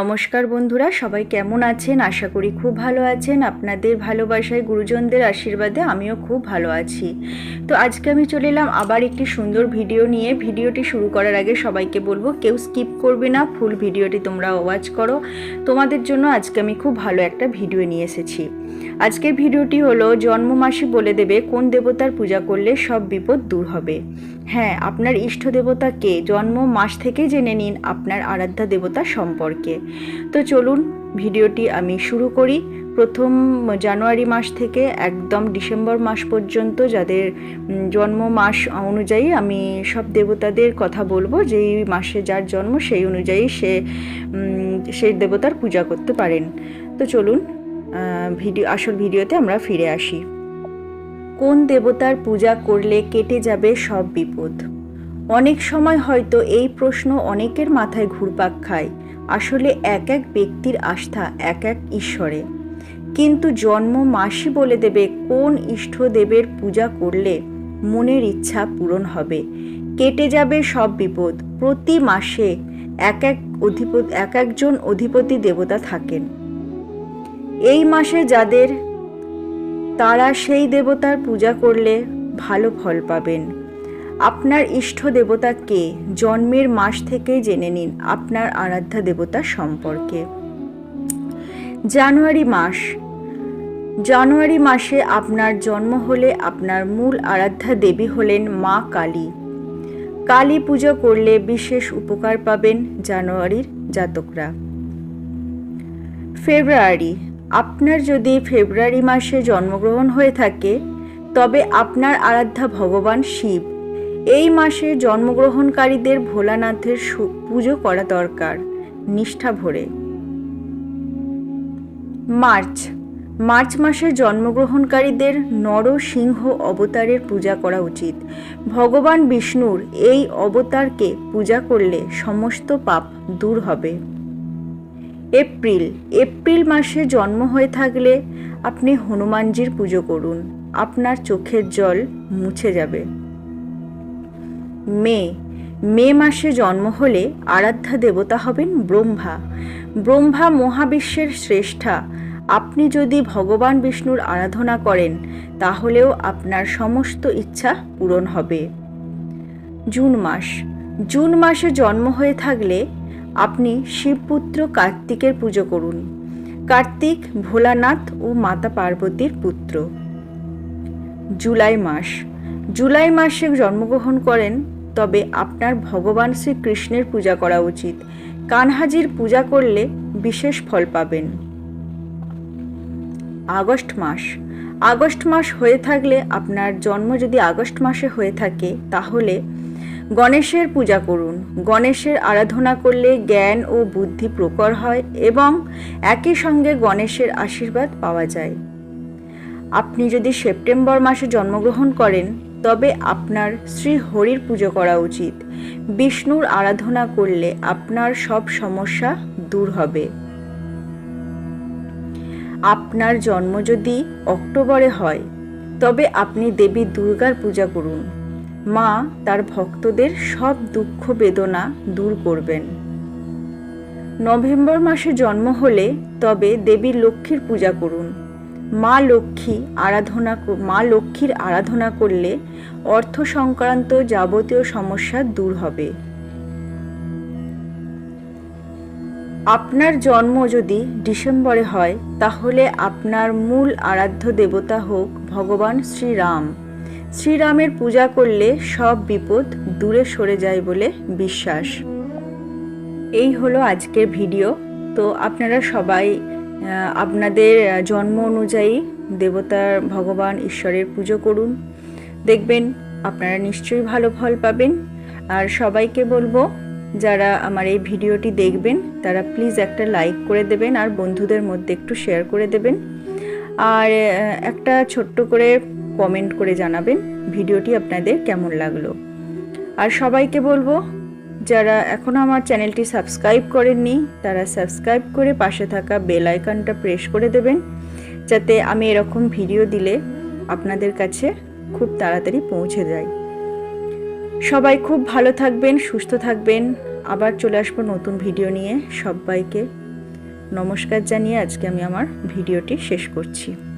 নমস্কার বন্ধুরা, সবাই কেমন আছেন? আশা করি খুব ভালো আছেন। আপনাদের ভালোবাসায় গুরুজনদের আশীর্বাদে আমিও খুব ভালো আছি। তো আজকে আমি চলে এলাম আবার একটি সুন্দর ভিডিও নিয়ে। ভিডিওটি শুরু করার আগে সবাইকে বলব, কেউ স্কিপ করবে না, ফুল ভিডিওটি তোমরা ওয়াচ করো। তোমাদের জন্য আজকে আমি খুব ভালো একটা ভিডিও নিয়ে এসেছি। আজকের ভিডিওটি হলো জন্ম মাসে বলে দেবে কোন দেবতার পূজা করলে সব বিপদ দূর হবে। হ্যাঁ আপনার ইষ্ট দেবতা কে? জন্ম মাস থেকে জেনে নিন আপনার আরাধ্যা দেবতা সম্পর্কে। তো চলুন ভিডিওটি আমি শুরু করি। প্রথম জানুয়ারি মাস থেকে একদম ডিসেম্বর মাস পর্যন্ত যাদের জন্ম মাস অনুযায়ী আমি সব দেবতাদের কথা বলব, যেই মাসে যার জন্ম সেই অনুযায়ী সে সেই দেবতার পূজা করতে পারেন। তো চলুন ভিডিও আসল ভিডিওতে আমরা ফিরে আসি। কোন দেবতার পূজা করলে কেটে যাবে সব বিপদ? অনেক সময় হয়তো এই প্রশ্ন অনেকের মাথায় ঘুরপাক খায়। আসলে এক এক ব্যক্তির আস্থা, এক এক ঈশ্বরে। কিন্তু জন্ম মাসি বলে দেবে, কোন ইষ্টদেবের পূজা করলে মনের ইচ্ছা পূরণ হবে? কেটে যাবে সব বিপদ। প্রতি মাসে এক এক অধিপতি, এক একজন অধিপতি দেবতা থাকেন। এই মাসে যাদের, তারা সেই দেবতার পূজা করলে ভালো ফল পাবেন। আপনার ইষ্ট দেবতা কে? জন্মের মাস থেকেই জেনে নিন আপনার আরাধ্যা দেবতা সম্পর্কে। জানুয়ারি মাস। জানুয়ারি মাসে আপনার জন্ম হলে আপনার মূল আরাধ্যা দেবী হলেন মা কালী। কালী পুজো করলে বিশেষ উপকার পাবেন জানুয়ারির জাতকরা। ফেব্রুয়ারি। আপনার যদি ফেব্রুয়ারি মাসে জন্মগ্রহণ হয়ে থাকে, তবে আপনার আরাধ্যা ভগবান শিব। এই মাসে জন্মগ্রহণকারীদের ভোলানাথের পুজো করা দরকার, নিষ্ঠা ভরে। মার্চ। মার্চ মাসে জন্মগ্রহণকারীদের নরসিংহ অবতারের পূজা করা উচিত। ভগবান বিষ্ণুর এই অবতারকে পূজা করলে সমস্ত পাপ দূর হবে। এপ্রিল। এপ্রিল মাসে জন্ম হয়ে থাকলে আপনি হনুমানজির পুজো করুন। আপনার চোখের জল মুছে যাবে। মে। মে মাসে জন্ম হলে আরাধ্যা দেবতা হবেন ব্রহ্মা। ব্রহ্মা মহাবিশ্বের শ্রেষ্ঠা। আপনি যদি ভগবান বিষ্ণুর আরাধনা করেন, তাহলেও আপনার সমস্ত ইচ্ছা পূরণ হবে। জুন মাস। জুন মাসে জন্ম হয়ে থাকলে আপনি শিবপুত্র কার্তিকের পুজো করুন। কার্তিক ভোলানাথ ও মাতা পার্বতীর পুত্র। জুলাই মাস। জুলাই মাসে জন্মগ্রহণ করেন তবে আপনার ভগবান শ্রীকৃষ্ণের পূজা করা উচিত। কানহাজির পূজা করলে বিশেষ ফল পাবেন। আগস্ট মাস। আগস্ট মাস হয়ে থাকলে আপনার জন্ম যদি আগস্ট মাসে হয়ে থাকে, তাহলে গণেশের পূজা করুন। গণেশের আরাধনা করলে জ্ঞান ও বুদ্ধি প্রকর হয় এবং একই সঙ্গে গণেশের আশীর্বাদ পাওয়া যায়। আপনি যদি সেপ্টেম্বর মাসে জন্মগ্রহণ করেন তবে আপনার শ্রী হরির পুজো করা উচিত। বিষ্ণুর আরাধনা করলে আপনার সব সমস্যা দূর হবে। আপনার জন্ম যদি অক্টোবরে হয়, তবে আপনি দেবী দুর্গার পূজা করুন। মা তার ভক্তদের সব দুঃখ বেদনা দূর করবেন। নভেম্বর মাসে জন্ম হলে তবে দেবী লক্ষ্মীর পূজা করুন। মা লক্ষ্মী আরাধনা মা লক্ষ্মীর আরাধনা করলে অর্থ সংক্রান্ত যাবতীয় সমস্যা দূর হবে। আপনার জন্ম যদি ডিসেম্বরে হয়, তাহলে আপনার মূল আরাধ্য দেবতা হোক ভগবান শ্রীরাম। শ্রীরামের পূজা করলে সব বিপদ দূরে সরে যায় বলে বিশ্বাস। এই হলো আজকের ভিডিও। তো আপনারা সবাই আপনাদের জন্ম অনুযায়ী দেবতার ভগবান ঈশ্বরের পুজো করুন। দেখবেন আপনারা নিশ্চয়ই ভালো ফল পাবেন। আর সবাইকে বলব, যারা আমার এই ভিডিওটি দেখবেন, তারা প্লিজ একটা লাইক করে দেবেন আর বন্ধুদের মধ্যে একটু শেয়ার করে দেবেন। আর একটা ছোট্ট করে কমেন্ট করে জানাবেন ভিডিওটি আপনাদের কেমন লাগল। আর সবাইকে বলব যারা এখনও আমার চ্যানেলটি সাবস্ক্রাইব করেননি, তারা সাবস্ক্রাইব করে পাশে থাকা বেল আইকনটা প্রেস করে দেবেন, যাতে আমি এরকম ভিডিও দিলে আপনাদের কাছে খুব তাড়াতাড়ি পৌঁছে যায়। সবাই খুব ভালো থাকবেন, সুস্থ থাকবেন। আবার চলে আসব নতুন ভিডিও নিয়ে। সবাইকে নমস্কার জানিয়ে আজকে আমি আমার ভিডিওটি শেষ করছি।